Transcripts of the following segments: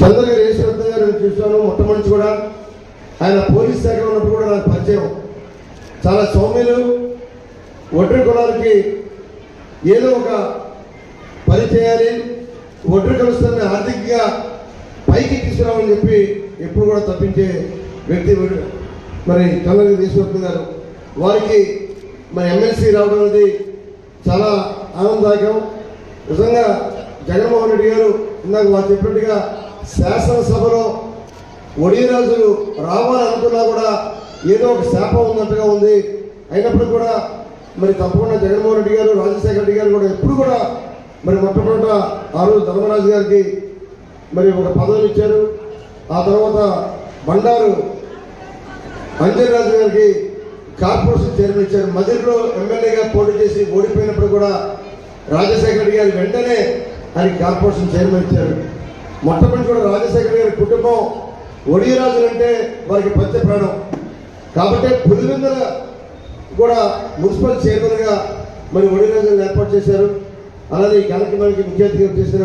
చంద్రగారు యేసురత్న గారు నేను చూస్తాను మొట్టమొదటి కూడా. ఆయన పోలీస్ శాఖలో ఉన్నప్పుడు కూడా నాకు పరిచయం. చాలా సౌమ్యులు ఒడ్రి కులాలకి ఏదో ఒక పని చేయాలి ఒడ్రి కలుస్తాన్ని ఆర్థికంగా పైకి తీసుకురామని చెప్పి ఎప్పుడు కూడా తప్పించే వ్యక్తి మరి కళ్ళని తీసుకొస్తున్నారు గారు వారికి మరి ఎమ్మెల్సీ రావడం అనేది చాలా ఆనందదాయకం. నిజంగా జగన్మోహన్ రెడ్డి గారు ఇందాక వారు చెప్పినట్టుగా శాసనసభలో ఒడియరాజులు రావాలనుకున్నా కూడా ఏదో ఒక శాపం ఉన్నట్టుగా ఉంది. అయినప్పుడు కూడా మరి తప్పకుండా జగన్మోహన్ రెడ్డి గారు రాజశేఖర రెడ్డి గారు కూడా ఎప్పుడు కూడా మరి మొట్టమొదట ఆ రోజు ధర్మరాజు గారికి మరి ఒక పదవిని ఇచ్చారు. ఆ తర్వాత బండారు అంజనరాజు గారికి కార్పొరేషన్ చైర్మన్ ఇచ్చారు. మదిరిలో ఎమ్మెల్యేగా పోటీ చేసి ఓడిపోయినప్పుడు కూడా రాజశేఖర రెడ్డి గారు వెంటనే ఆయనకి కార్పొరేషన్ చైర్మన్ ఇచ్చారు. మొట్టమొదటి కూడా రాజశేఖర గారి కుటుంబం ఒడియరాజులు అంటే వారికి పచ్చ ప్రాణం కాబట్టి పులివెందుల కూడా మున్సిపల్ చైర్మన్గా మరి ఒడియరాజులను ఏర్పాటు చేశారు. అలానే ఈ కార్యక్రమానికి ముఖ్య అతిథిగా చేసిన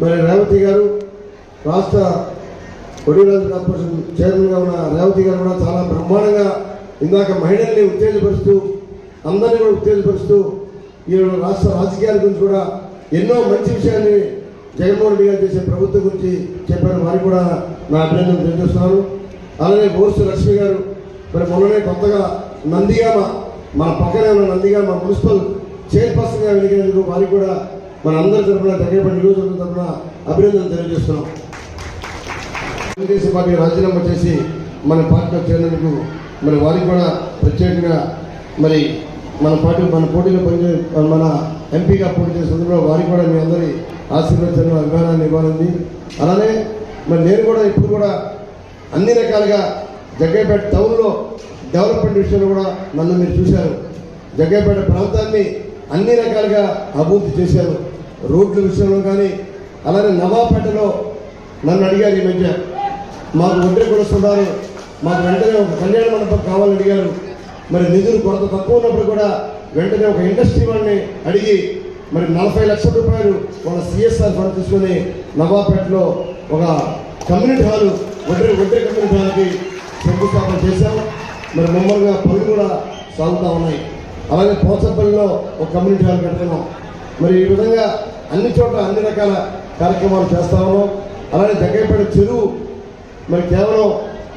మరి రేవతి గారు రాష్ట్ర ఒడిరాజు కార్పొరేషన్ చైర్మన్గా ఉన్న రేవతి గారు కూడా చాలా బ్రహ్మాండంగా ఇందాక మహిళల్ని ఉత్తేజపరుస్తూ అందరినీ కూడా ఉత్తేజపరుస్తూ ఈ రాష్ట్ర రాజకీయాల గురించి కూడా ఎన్నో మంచి విషయాన్ని జగన్మోహన్ రెడ్డి గారు చేసే ప్రభుత్వం గురించి చెప్పారు. వారికి కూడా నా అభినందన తెలియజేస్తున్నాను. అలానే బోర్సు లక్ష్మి గారు మరి మొన్ననే కొత్తగా నందిగామ మన పక్కనే ఉన్న నందిగామ మున్సిపల్ చైర్పర్సన్గా వెలిగినందుకు వారికి కూడా మన అందరి తరఫున దగ్గరపడి నియోజకవర్గం తరఫున అభినందనలు తెలియజేస్తున్నాం. తెలుగుదేశం పార్టీ రాజీనామా చేసి మన పార్టీలో చేరినందుకు మరి వారికి కూడా ప్రత్యేకంగా మరి మన పార్టీ మన పోటీలో పనిచే మన ఎంపీగా పోటీ చేసే సందర్భంలో వారికి కూడా మీ అందరి ఆశీర్వచనం అభిమానాన్ని ఇవ్వాలండి. అలానే మరి నేను కూడా ఇప్పుడు కూడా అన్ని రకాలుగా జగ్గేపేట టౌన్లో డెవలప్మెంట్ విషయంలో కూడా నన్ను మీరు చూశారు. జగ్గేపేట ప్రాంతాన్ని అన్ని రకాలుగా అభివృద్ధి చేశారు. రోడ్ల విషయంలో కానీ అలానే నవాపేటలో నన్ను అడిగారు ఈ మధ్య. మాకు ఒడ్డే కొడుస్తున్నారు మాకు వెంటనే ఒక కళ్యాణ మండపం కావాలని అడిగారు. మరి నిధులు కొరత తక్కువ ఉన్నప్పుడు కూడా వెంటనే ఒక ఇండస్ట్రీ వాడిని అడిగి మరి నలభై లక్షల రూపాయలు వాళ్ళ సిఎస్ఆర్ ఫండ్ తీసుకొని నవాపేటలో ఒక కమ్యూనిటీ హాలు ఒడ్రే ఒడ్డే కమ్యూనిటీ హాల్కి శంకుస్థాపన చేశాం. మరి మమ్మల్గా పనులు కూడా సాగుతూ ఉన్నాయి. అలాగే పోచపల్లిలో ఒక కమ్యూనిటీ హాల్ కడుతున్నాం మరి ఈ విధంగా అన్ని చోట్ల అన్ని రకాల కార్యక్రమాలు చేస్తా ఉన్నాం. అలాగే దగ్గరపేట చెరువు మరి కేవలం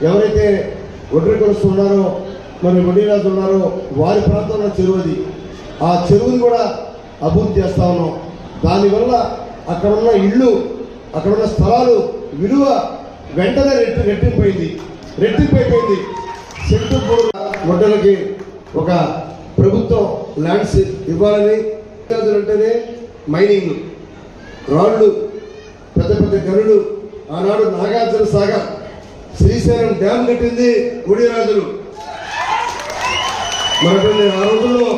ఎవరైతే ఒడ్రి కొలుస్తున్నారో మరి వడ్డీరాజు ఉన్నారో వారి ప్రాంతంలో చెరువు అది. ఆ చెరువుని కూడా అభివృద్ధి చేస్తా ఉన్నాం. దానివల్ల అక్కడ ఉన్న ఇళ్ళు అక్కడ ఉన్న స్థలాలు విలువ వెంటనే రెట్టి రెట్టింపోయింది రెట్టింపైపోయింది. సెంటు వడ్డలకి ఒక ప్రభుత్వం ల్యాండ్స్ ఇవ్వాలని అంటేనే మైనింగ్. రాళ్ళు పెద్ద పెద్ద గనులు ఆనాడు నాగార్జున సాగర్ శ్రీశైలం డ్యామ్ కట్టింది గుడిరాజులు. మరొకటి ఆ రోజుల్లో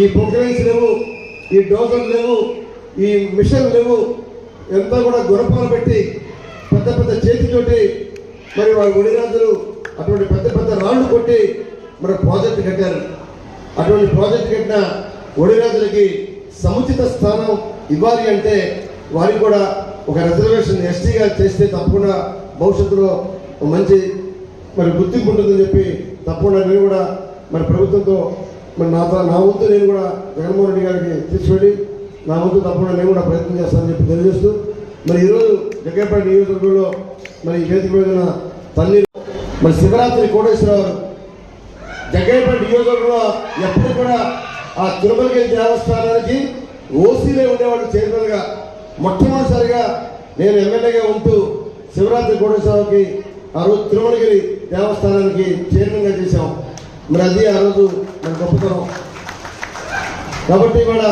ఈ పొక్రైన్స్ లేవు ఈ డోజర్లు లేవు ఈ మిషన్ లేవు ఎంత కూడా గురపాలు పెట్టి పెద్ద పెద్ద చేతితోటి మరి వాళ్ళ గుడిరాజులు అటువంటి పెద్ద పెద్ద రాళ్ళు కొట్టి మరి ప్రాజెక్ట్ కట్టారు. అటువంటి ప్రాజెక్ట్ కట్టిన ఒడిరాజులకి సముచిత స్థానం ఇవ్వాలి అంటే వారికి కూడా ఒక రిజర్వేషన్ ఎస్టీగా చేస్తే తప్పకుండా భవిష్యత్తులో ఒక మంచి మరి గుర్తింపు ఉంటుందని చెప్పి తప్పకుండా నేను కూడా మరి ప్రభుత్వంతో మరి నా నా వంతు నేను కూడా జగన్మోహన్ రెడ్డి గారికి తీసుకెళ్ళి నా వంతు తప్పకుండా నేను కూడా ప్రయత్నం చేస్తానని చెప్పి తెలియజేస్తూ మరి ఈరోజు జగ్గేపేట నియోజకవర్గంలో మరి ఈ వేదిక తల్లి మరి శివరాత్రి కోటేశ్వరరావు జగ్గయ్యపేట నియోజకవర్గంలో ఎప్పుడు కూడా ఆ తిరుమలగిరి దేవస్థానానికి ఓసీలే ఉండేవాళ్ళు చైర్మన్గా మొట్టమొదటిసారిగా నేను ఎమ్మెల్యేగా ఉంటూ శివరాత్రి కోటేశ్వరరావుకి ఆ రోజు తిరుమలగిరి దేవస్థానానికి చైర్మన్గా చేశాం. మరి అది ఆ రోజు మన గొప్పతనం. కాబట్టి ఇవాళ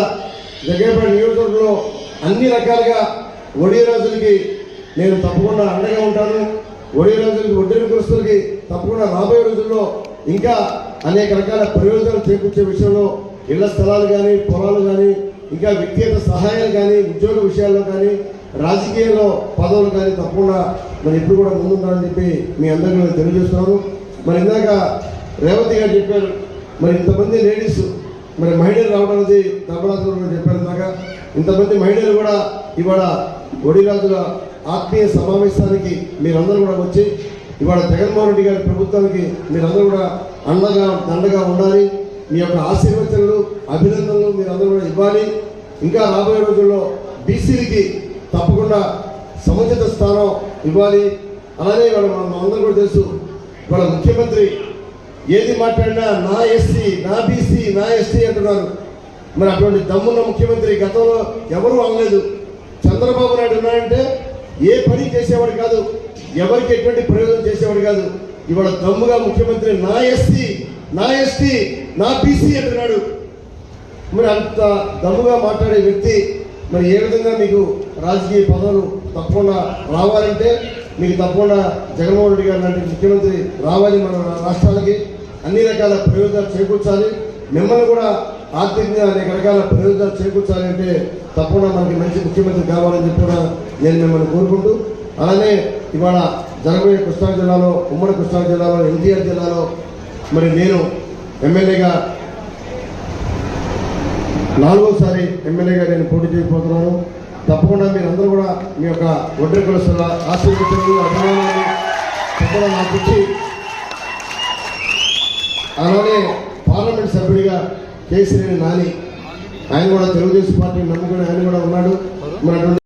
జగ్గయ్యపేట నియోజకవర్గంలో అన్ని రకాలుగా ఒడియ రోజులకి నేను తప్పకుండా అండగా ఉంటాను. ఒడి రోజులకి ఒడ్డెల కురుస్తులకి తప్పకుండా రాబోయే రోజుల్లో ఇంకా అనేక రకాల ప్రయోజనాలు చేకూర్చే విషయంలో ఇళ్ళ స్థలాలు కానీ పొలాలు కానీ ఇంకా వ్యక్తిగత సహాయాలు కానీ ఉద్యోగ విషయాల్లో కానీ రాజకీయంలో పదవులు కానీ తప్పకుండా మరి ఇప్పుడు కూడా ముందుంటారని చెప్పి మీ అందరికీ నేను తెలియజేస్తున్నాను. మరి ఇందాక రేవతి గారు చెప్పారు మరి ఇంతమంది లేడీస్ మరి మహిళలు రావడం అనేది దర్బలాదులు చెప్పారు ఇందాక. ఇంతమంది మహిళలు కూడా ఇవాళ ఒడిరాజుల ఆత్మీయ సమావేశానికి మీరందరూ కూడా వచ్చి ఇవాళ జగన్మోహన్ రెడ్డి గారి ప్రభుత్వానికి మీరందరూ కూడా అండగా దండగా ఉండాలి. మీ యొక్క ఆశీర్వచనలు అభినందనలు మీరందరూ కూడా ఇవ్వాలి. ఇంకా రాబోయే రోజుల్లో బీసీలకి తప్పకుండా సముచిత స్థానం ఇవ్వాలి. అలానే ఇవాళ మనం అందరూ కూడా తెలుసు ఇవాళ ముఖ్యమంత్రి ఏది మాట్లాడినా నా ఎస్సీ నా బీసీ నా ఎస్టీ అంటున్నారు. మరి అటువంటి దమ్మున్న ముఖ్యమంత్రి గతంలో ఎవరూ అనలేదు. చంద్రబాబు నాయుడు ఉన్నాడంటే ఏ పని చేసేవాడు కాదు ఎవరికి ఎటువంటి ప్రయోజనం చేసేవాడు కాదు. ఇవాళ దమ్ముగా ముఖ్యమంత్రి నా ఎస్టీ నా ఎస్టీ నా బీసీ అంటున్నాడు. మరి అంత దమ్ముగా మాట్లాడే వ్యక్తి మరి ఏ విధంగా మీకు రాజకీయ పదవులు తప్పకుండా రావాలంటే మీకు తప్పకుండా జగన్మోహన్ రెడ్డి గారు లాంటి ముఖ్యమంత్రి రావాలి మన రాష్ట్రాలకి. అన్ని రకాల ప్రయోజనాలు చేకూర్చాలి. మిమ్మల్ని కూడా ఆర్థికంగా అనేక రకాల ప్రయోజనాలు చేకూర్చాలి అంటే తప్పకుండా మనకి మంచి ముఖ్యమంత్రి కావాలని చెప్పి కూడా నేను మిమ్మల్ని కోరుకుంటూ అలానే ఇవాళ జనగోయే కృష్ణా జిల్లాలో ఉమ్మడి కృష్ణా జిల్లాలో ఎన్టీఆర్ జిల్లాలో మరి నేను ఎమ్మెల్యేగా నాలుగోసారి ఎమ్మెల్యేగా నేను పోటీ చేయబోతున్నాను. తప్పకుండా మీరు అందరూ కూడా మీ యొక్క ఒడ్రి కులస్తుల ఆశీర్వచనలు అభిమానాలు తప్పకుండా నాకు ఇచ్చి అలానే పార్లమెంట్ సభ్యుడిగా కేసీఆర్ నాని ఆయన కూడా తెలుగుదేశం పార్టీ నమ్ముకుని ఆయన కూడా ఉన్నాడు.